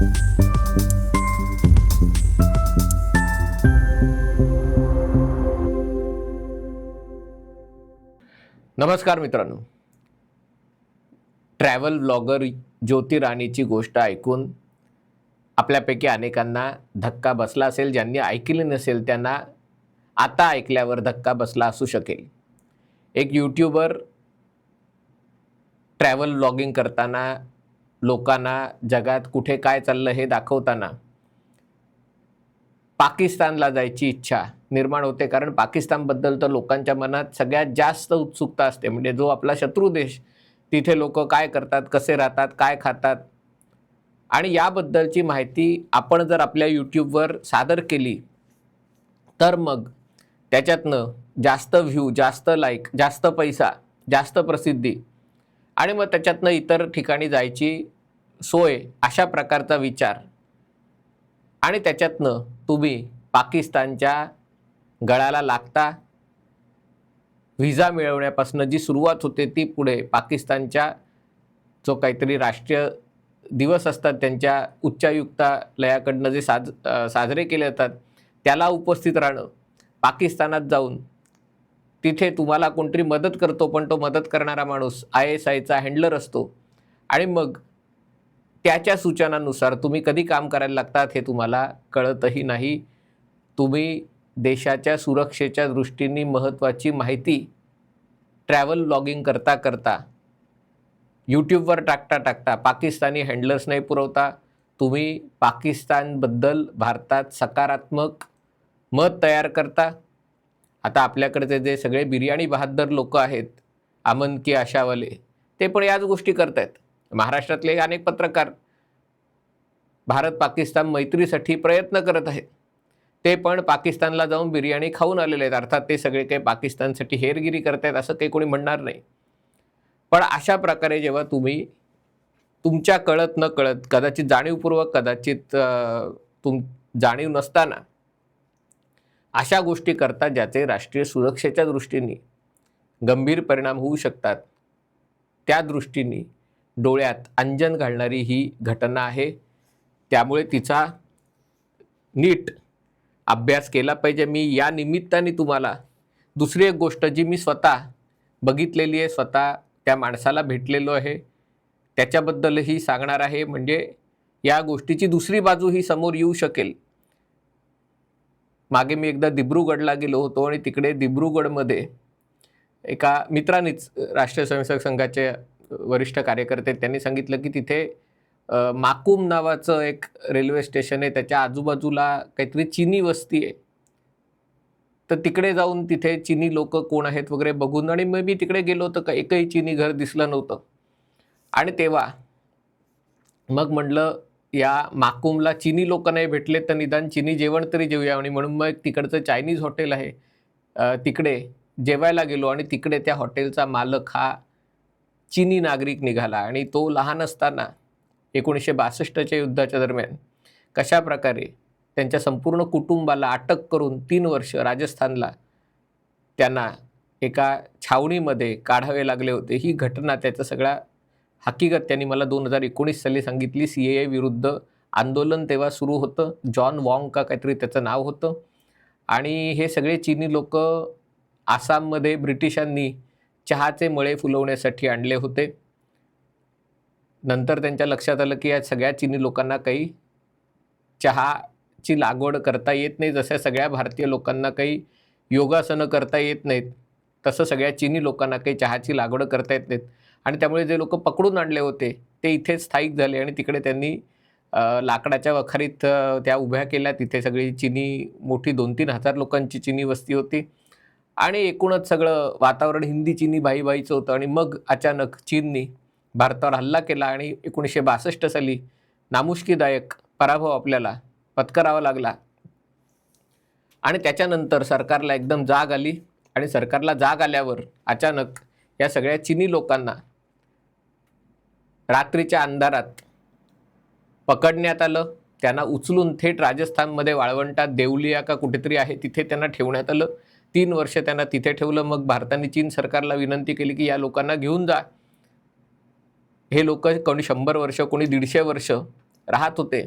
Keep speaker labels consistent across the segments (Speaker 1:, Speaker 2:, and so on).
Speaker 1: नमस्कार मित्रांनो. Travel blogger ज्योती राणीची गोष्ट ऐकून आपल्यापैकी अनेकांना धक्का बसला असेल ज्यांनी ऐकली नसेल त्यांना आता ऐकल्यावर धक्का बसला असू शकेल. एक यूट्यूबर ट्रॅव्हल ब्लॉगिंग करताना लोकांना जगात कुठे काय चाललं हे दाखवताना पाकिस्तानला जायची इच्छा निर्माण होते. कारण पाकिस्तानबद्दल तर लोकांच्या मनात सगळ्यात जास्त उत्सुकता असते. म्हणजे जो आपला शत्रू देश तिथे लोक काय करतात कसे राहतात काय खातात. आणि याबद्दलची माहिती आपण जर आपल्या यूट्यूबवर सादर केली तर मग त्याच्यातनं जास्त व्ह्यू जास्त लाईक जास्त पैसा जास्त प्रसिद्धी आणि मग त्याच्यातनं इतर ठिकाणी जायची सोय अशा प्रकारचा विचार. आणि त्याच्यातनं तुम्ही पाकिस्तानच्या गळाला लागता. व्हिसा मिळवण्यापासून जी सुरुवात होते ती पुढे पाकिस्तानच्या जो काहीतरी राष्ट्रीय दिवस असतात त्यांच्या उच्चायुक्तालयाकडनं जे साज साजरे केले जातात त्याला उपस्थित राहणं. पाकिस्तानात जाऊन तिथे तुम्हाला कोणतरी मदत करतो पण तो मदत करणारा माणूस आय एस आयचा हँडलर असतो. आणि मग त्याच्या सूचनानुसार तुम्ही कधी काम करायला लागतात हे तुम्हाला कळतही नाही. तुम्ही देशाच्या सुरक्षेच्या दृष्टीने महत्त्वाची माहिती ट्रॅव्हल ब्लॉगिंग करता करता यूट्यूबवर टाकता टाकता पाकिस्तानी हँडलर्स नाही पुरवता. तुम्ही पाकिस्तानबद्दल भारतात सकारात्मक मत तयार करता. आता आपल्याकडचे जे सगळे बिर्याणी बहादर लोक आहेत अमन की आशावाले ते पण याच गोष्टी करत आहेत महाराष्ट्रातले अनेक पत्रकार भारत पाकिस्तान मैत्रीसाठी प्रयत्न करत आहेत. ते पण पाकिस्तानला जाऊन बिर्याणी खाऊन आलेले आहेत. अर्थात ते सगळे काही पाकिस्तानसाठी हेरगिरी करतायत असं काही कोणी म्हणणार नाही. पण अशा प्रकारे जेव्हा तुम्ही तुमच्या कळत न कळत कदाचित जाणीवपूर्वक कदाचित तुम जाणीव नसताना अशा गोष्टी करतात ज्याचे राष्ट्रीय सुरक्षेच्या दृष्टीने गंभीर परिणाम होऊ शकतात. त्या दृष्टीने डोळ्यात अंजन घालणारी ही घटना आहे. त्यामुळे तिचा नीट अभ्यास केला पाहिजे. मी या निमित्ताने तुम्हाला दुसरी एक गोष्ट जी मी स्वतः बघितलेली आहे स्वतः त्या माणसाला भेटलेलो आहे त्याच्याबद्दलही सांगणार आहे. म्हणजे या गोष्टीची दुसरी बाजू ही समोर येऊ शकेल. मागे मी एकदा दिब्रुगडला गेलो होतो आणि तिकडे दिब्रुगडमध्ये एका मित्रानेच राष्ट्रीय स्वयंसेवक संघाचे वरिष्ठ कार्यकर्ते आहेत, त्यांनी सांगितलं की तिथे माकूम माकुम नावाचं एक रेल्वे स्टेशन आहे. त्याच्या आजूबाजूला काहीतरी चिनी वस्ती आहे. तर तिकडे जाऊन तिथे चिनी लोक कोण आहेत वगैरे बघून आणि मग मी तिकडे गेलो तर का एकही चिनी घर दिसलं नव्हतं. आणि तेव्हा मग म्हटलं या माकुमला चिनी लोक नाही भेटले तर निदान चिनी जेवण तरी जेवूया. आणि म्हणून मग तिकडचं चायनीज हॉटेल आहे. तिकडे जेवायला गेलो आणि तिकडे त्या हॉटेलचा मालक हा चिनी नागरिक निघाला. आणि तो लहान असताना एकोणीसशे बासष्टच्या युद्धाच्या दरम्यान कशा प्रकारे त्यांच्या संपूर्ण कुटुंबाला अटक करून तीन वर्ष राजस्थानला त्यांना एका छावणीमध्ये काढावे लागले होते. ही घटना त्याचा सगळा हकीकत त्यांनी मला दोन हजार एकोणीस साली सांगितली सी ए विरुद्ध आंदोलन तेव्हा सुरू होतं. जॉन वॉंग का काहीतरी त्याचं नाव होतं. आणि हे सगळे चीनी लोक आसाममध्ये ब्रिटिशांनी चहाचे मळे फुलवण्यासाठी आणले होते. नंतर त्यांच्या लक्षात आलं की या सगळ्या चीनी लोकांना काही चहाची लागवड करता येत नाही. जशा सगळ्या भारतीय लोकांना काही योगासनं करता येत नाहीत तसं सगळ्या चीनी लोकांना काही चहाची लागवड करता येत नाहीत. आणि त्यामुळे जे लोक पकडून आणले होते ते इथेच स्थायिक झाले आणि तिकडे त्यांनी लाकडाच्या वखारीत त्या उभ्या केल्या. तिथे सगळी चिनी मोठी दोन तीन हजार लोकांची चिनी वस्ती होती. आणि एकूणच सगळं वातावरण हिंदी चिनी भाईबाईचं होतं. आणि मग अचानक चीननी भारतावर हल्ला केला आणि एकोणीसशे बासष्ट साली नामुष्कीदायक पराभव आपल्याला पत्करावा लागला. आणि त्याच्यानंतर सरकारला एकदम जाग आली. आणि सरकारला जाग आल्यावर अचानक या सगळ्या चिनी लोकांना रात्रीच्या अंधारात पकडण्यात आलं. त्यांना उचलून थेट राजस्थानमध्ये वाळवंटात देवलिया का कुठेतरी आहे तिथे त्यांना ठेवण्यात आलं. तीन वर्ष त्यांना तिथे ठेवलं. मग भारताने चीन सरकारला विनंती केली की या लोकांना घेऊन जा. हे लोक कोणी शंभर वर्ष कोणी दीडशे वर्ष राहत होते.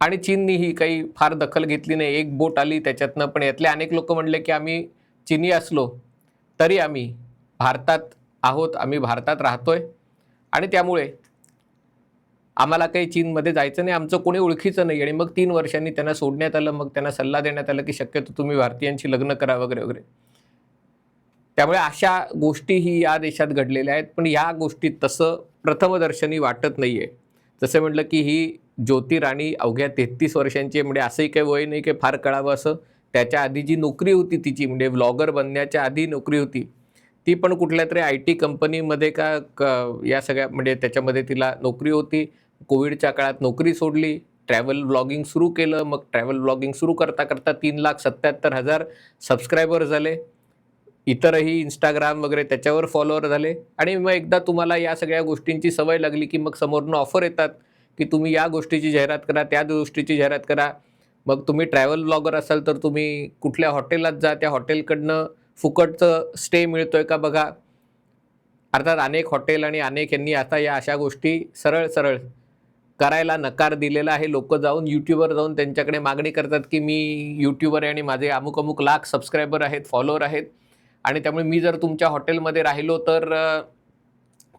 Speaker 1: आणि चीननी ही काही फार दखल घेतली नाही. एक बोट आली त्याच्यातनं पण यातले अनेक लोक म्हणले की आम्ही चीनी असलो तरी आम्ही भारतात आहोत आम्ही भारतात राहतोय. आणि त्यामुळे आम्हाला काही चीनमध्ये जायचं नाही आमचं कोणी ओळखीचं नाही. आणि मग तीन वर्षांनी त्यांना सोडण्यात आलं मग त्यांना सल्ला देण्यात आला की शक्यतो तुम्ही भारतीयांशी लग्न करा वगैरे वगैरे. त्यामुळे अशा गोष्टीही या देशात घडलेल्या आहेत. पण या गोष्टीत तसं प्रथमदर्शनी वाटत नाही आहे जसं म्हटलं की ही ज्योतिराणी अवघ्या तेहतीस वर्षांची आहे. म्हणजे असंही काही वय नाही काही फार कळावं असं. त्याच्या आधी जी नोकरी होती तिची म्हणजे व्लॉगर बनण्याच्या आधी नोकरी होती. ती पण कुठल्या तरी आय टी कंपनीमध्ये का क या सगळ्या म्हणजे त्याच्यामध्ये तिला नोकरी होती कोविडच्या काळात नोकरी सोडली ट्रॅव्हल ब्लॉगिंग सुरू केलं मग ट्रॅव्हल ब्लॉगिंग सुरू करता करता तीन लाख सत्याहत्तर हजार सबस्क्रायबर झाले. इतरही इंस्टाग्राम वगैरे त्याच्यावर फॉलोअर झाले. आणि मग एकदा तुम्हाला या सगळ्या गोष्टींची सवय लागली की मग समोरनं ऑफर येतात की तुम्ही या गोष्टीची जाहिरात करा त्या गोष्टीची जाहिरात करा. मग तुम्ही ट्रॅव्हल ब्लॉगर असाल तर तुम्ही कुठल्या हॉटेलात जा त्या हॉटेलकडनं फुकटचं स्टे मिळतोय का बघा? अर्थात अनेक हॉटेल आणि अनेक यांनी आता या अशा गोष्टी सरळ सरळ करायला नकार दिलेला आहे. लोक जाऊन यूट्यूबवर जाऊन त्यांच्याकडे मागणी करतात की मी यूट्यूबर आहे आणि माझे अमुक अमुक लाख सबस्क्रायबर आहेत फॉलोअर आहेत. आणि त्यामुळे मी जर तुमच्या हॉटेलमध्ये राहिलो तर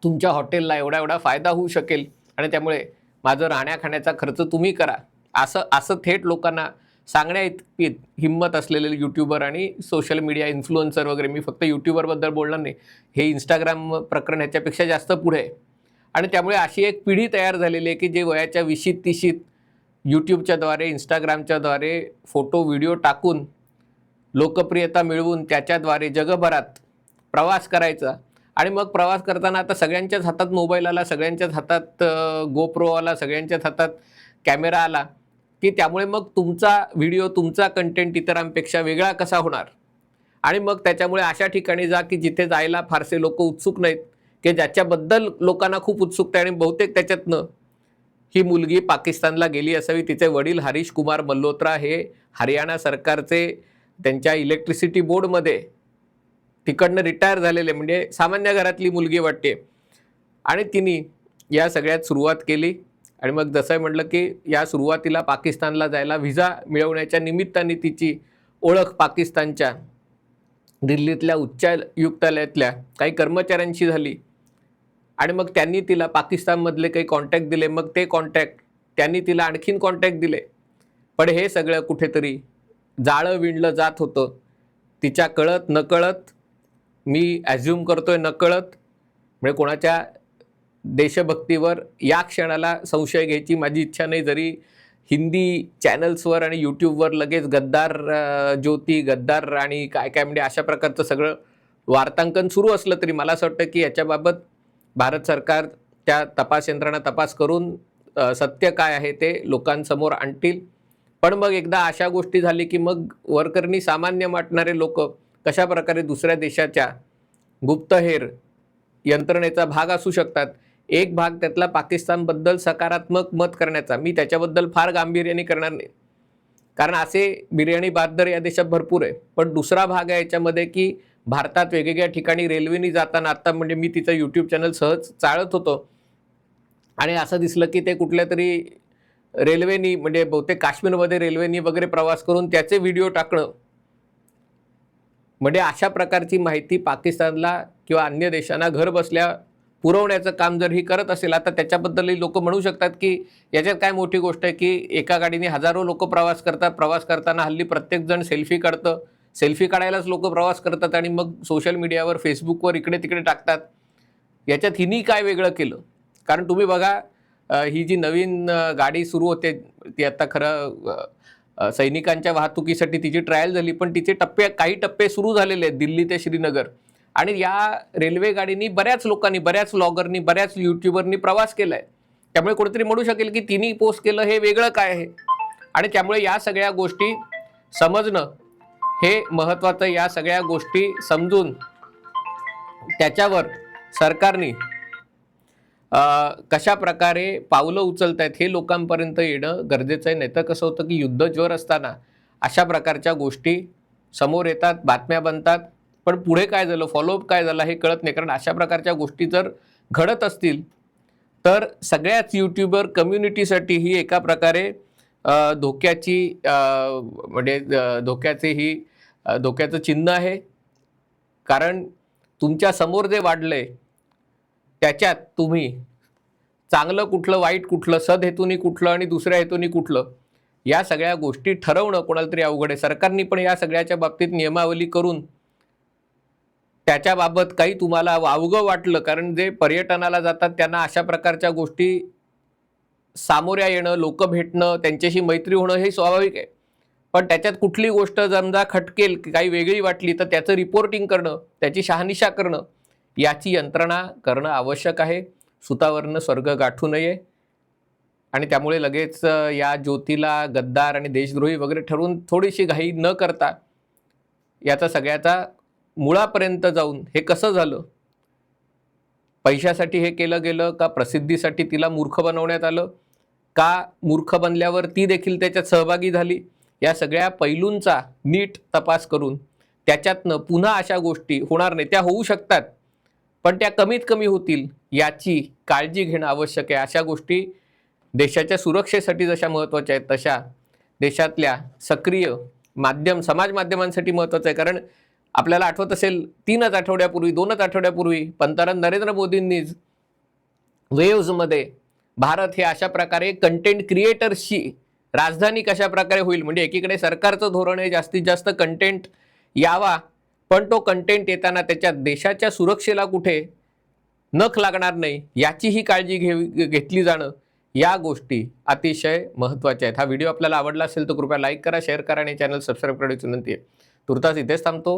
Speaker 1: तुमच्या हॉटेलला एवढा एवढा फायदा होऊ शकेल. आणि त्यामुळे माझं राहण्याखाण्याचा खर्च तुम्ही करा. असं असं थेट लोकांना सांगण्या इतकी हिंमत असलेले यूट्यूबर आणि सोशल मीडिया इन्फ्लुएन्सर वगैरे मी फक्त यूट्यूबरबद्दल बोलणार नाही. हे इंस्टाग्राम प्रकरण ह्याच्यापेक्षा जास्त पुढे आहे. आणि त्यामुळे अशी एक पिढी तयार झालेली आहे की जे वयाच्या विशीत तिशीत यूट्यूबच्याद्वारे इंस्टाग्रामच्याद्वारे फोटो व्हिडिओ टाकून लोकप्रियता मिळवून त्याच्याद्वारे जगभरात प्रवास करायचा. आणि मग प्रवास करताना आता सगळ्यांच्याच हातात मोबाईल आला सगळ्यांच्याच हातात गोप्रो आला सगळ्यांच्याच हातात कॅमेरा आला. की त्यामुळे मग तुमचा व्हिडिओ तुमचा कंटेंट इतरांपेक्षा वेगळा कसा होणार? आणि मग त्याच्यामुळे अशा ठिकाणी जा की जिथे जायला फारसे लोक उत्सुक नाहीत की ज्याच्याबद्दल लोकांना खूप उत्सुकता आणि बहुतेक त्याच्यातनं ही मुलगी पाकिस्तानला गेली असावी. तिचे वडील हरीश कुमार मल्होत्रा हे हरियाणा सरकारचे त्यांच्या इलेक्ट्रिसिटी बोर्डमध्ये तिकडनं रिटायर झालेले. म्हणजे सामान्य घरातली मुलगी वाटते. आणि तिने या सगळ्यात सुरुवात केली. आणि मग जसं म्हटलं की या सुरुवातीला पाकिस्तानला जायला व्हिसा मिळवण्याच्या निमित्ताने तिची ओळख पाकिस्तानच्या दिल्लीतल्या उच्चायुक्तालयातल्या काही कर्मचाऱ्यांशी झाली. आणि मग त्यांनी तिला पाकिस्तानमधले काही कॉन्टॅक्ट दिले. मग ते कॉन्टॅक्ट त्यांनी तिला आणखीन कॉन्टॅक्ट दिले. पण हे सगळं कुठेतरी जाळं विणलं जात होतं. तिच्या कळत नकळत मी ॲझ्युम करतोय नकळत. म्हणजे कोणाच्या देशभक्तीवर या क्षणाला संशय घ्यायची माझी इच्छा नाही. जरी हिंदी चॅनल्सवर आणि यूट्यूबवर लगेच गद्दार ज्योती गद्दार आणि काय काय म्हणजे अशा प्रकारचं सगळं वार्तांकन सुरू असलं तरी मला असं वाटतं की याच्याबाबत भारत सरकार त्या तपास यंत्रणा तपास करून सत्य काय आहे ते लोकांसमोर आणतील. पण मग एकदा अशा गोष्टी झाली की मग वरकरणी सामान्य वाटणारे लोक कशा प्रकारे दुसऱ्या देशाच्या गुप्तहेर यंत्रणेचा भाग असू शकतात? एक भाग त्यातला पाकिस्तानबद्दल सकारात्मक मत करण्याचा. मी त्याच्याबद्दल फार गांभीर्याने करणार नाही. कारण असे बिर्याणी बादर या देशात भरपूर आहे. पण दुसरा भाग आहे याच्यामध्ये की भारतात वेगवेगळ्या ठिकाणी रेल्वेनी जाताना आत्ता म्हणजे मी तिचं यूट्यूब चॅनल सहज चाळत होतो. आणि असं दिसलं की ते कुठल्या तरी रेल्वेनी म्हणजे बहुतेक काश्मीरमध्ये रेल्वेनी वगैरे प्रवास करून त्याचे व्हिडिओ टाकणं. म्हणजे अशा प्रकारची माहिती पाकिस्तानला किंवा अन्य देशांना घर बसल्या पुरवण्याचं काम जर ही करत असेल आता त्याच्याबद्दलही लोक म्हणू शकतात की याच्यात काय मोठी गोष्ट आहे की एका गाडीने हजारो लोक प्रवास करतात प्रवास करताना हल्ली प्रत्येकजण सेल्फी काढतं. सेल्फी काढायलाच लोक प्रवास करतात आणि मग सोशल मीडियावर फेसबुकवर इकडे तिकडे टाकतात. याच्यात हिनी काय वेगळं केलं? कारण तुम्ही बघा ही जी नवीन गाडी सुरू होते ती आता खरं सैनिकांच्या वाहतुकीसाठी तिची ट्रायल झाली पण तिचे टप्पे काही टप्पे सुरू झालेले आहेत. दिल्ली ते श्रीनगर. आणि या रेल्वेगाडीनी बऱ्याच लोकांनी बऱ्याच व्लॉगरनी बऱ्याच यूट्यूबरनी प्रवास केला आहे त्यामुळे कुठेतरी म्हणू शकेल की तिन्ही पोस्ट केलं हे वेगळं काय आहे? आणि त्यामुळे या सगळ्या गोष्टी समजणं हे महत्त्वाचं या सगळ्या गोष्टी समजून त्याच्यावर सरकारने कशा प्रकारे पावलं उचलत आहेत हे लोकांपर्यंत येणं गरजेचं आहे. नाही तर कसं होतं की युद्ध ज्वर असताना अशा प्रकारच्या गोष्टी समोर येतात बातम्या बनतात. पण पुढे काय झालं? फॉलोअप काय झालं हे कळत नाही. कारण अशा प्रकारच्या गोष्टी जर घडत असतील तर सगळ्याच यूट्यूबर कम्युनिटीसाठी ही एका प्रकारे धोक्याची म्हणजे धोक्याचे ही धोक्याचं चिन्ह आहे. कारण तुमच्यासमोर जे वाढलंय त्याच्यात तुम्ही चांगलं कुठलं वाईट कुठलं सदहेतूनी कुठलं आणि दुसऱ्या हेतूनी कुठलं या सगळ्या गोष्टी ठरवणं कोणाला तरी अवघड आहे. सरकारने पण या सगळ्याच्या बाबतीत नियमावली करून त्याच्याबाबत काही तुम्हाला वावगं वाटलं? कारण जे पर्यटनाला जातात त्यांना अशा प्रकारच्या गोष्टी सामोऱ्या येणं लोक भेटणं त्यांच्याशी मैत्री होणं हे स्वाभाविक आहे. पण त्याच्यात कुठली गोष्ट समजा खटकेल की काही वेगळी वाटली तर त्याचं रिपोर्टिंग करणं त्याची शहानिशा करणं याची यंत्रणा करणं आवश्यक आहे. सुतावरनं स्वर्ग गाठू नये. आणि त्यामुळे लगेच या ज्योतीला गद्दार आणि देशद्रोही वगैरे ठरवून थोडीशी घाई न करता याचा सगळ्याचा मुळापर्यंत जाऊन हे कसं झालं? पैशासाठी हे केलं गेलं का प्रसिद्धीसाठी तिला मूर्ख बनवण्यात आलं? का मूर्ख बनल्यावर ती देखील त्याच्यात सहभागी झाली? या सगळ्या पैलूंचा नीट तपास करून त्याच्यातनं पुन्हा अशा गोष्टी होणार नाही. त्या होऊ शकतात पण त्या कमीत कमी होतील याची काळजी घेणं आवश्यक आहे. अशा गोष्टी देशाच्या सुरक्षेसाठी जशा महत्त्वाच्या आहेत तशा देशातल्या सक्रिय माध्यम समाज माध्यमांसाठी महत्त्वाचं आहे. कारण आपल्याला आठवत असेल तीनच आठवड्यापूर्वी दोनच आठवड्यापूर्वी पंतप्रधान नरेंद्र मोदींनीच वेव्हजमध्ये भारत हे अशा प्रकारे कंटेंट क्रिएटर्सची राजधानी कशा प्रकारे होईल? म्हणजे एकीकडे सरकारचं धोरण आहे जास्तीत जास्त कंटेंट यावा पण तो कंटेंट येताना त्याच्या देशाच्या सुरक्षेला कुठे नख लागणार नाही याचीही काळजी घे घेतली जाणं या गोष्टी अतिशय महत्त्वाच्या आहेत. हा व्हिडिओ आपल्याला आवडला असेल तर कृपया लाईक करा शेअर करा आणि चॅनल सबस्क्राईब करण्याची विनंती आहे. तुर्तास इथेच थांबतो.